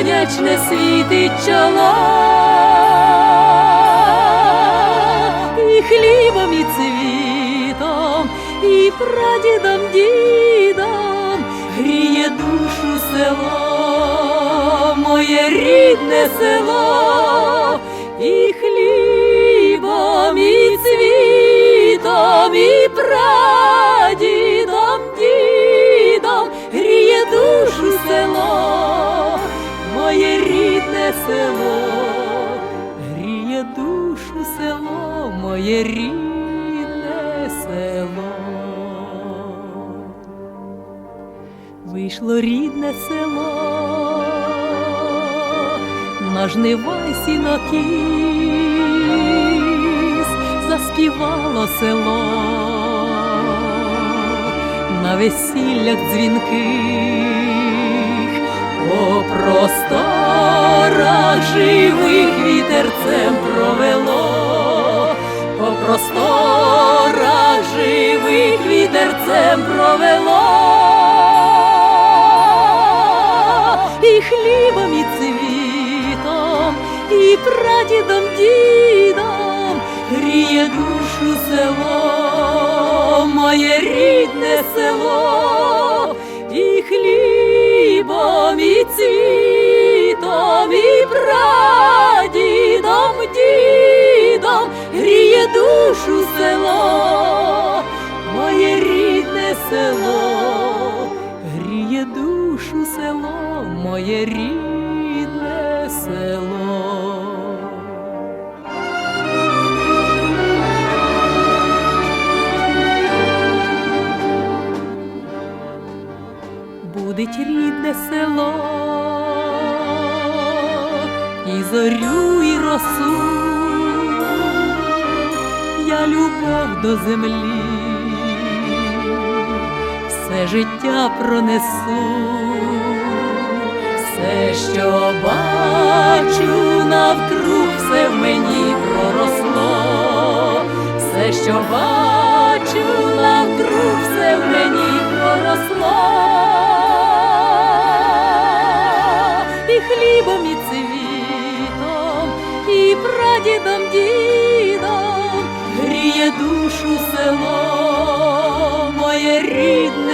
сонячне світить чоло, і хлібом, і цвітом, і прадідом, дідом гріє душу село, моє рідне село, село, гріє душу село, моє рідне село. Вийшло рідне село, на жнива й сінокіс, заспівало село, на весіллях дзвінких, по просторах живих вітерцем провело, по просторах живих вітерцем провело, і хлібом, і цвітом, і прадідом, дідом гріє душу село, моє рідне село, душу село, моє рідне село. Будить рідне село, і зорю, і росу, я любов до землі, життя пронесу, все, що бачу навкруг, все в мені проросло, все, що бачу навкруг, все в мені проросло, і хлібом, і цвітом, і прадідом, дідом гріє душу село,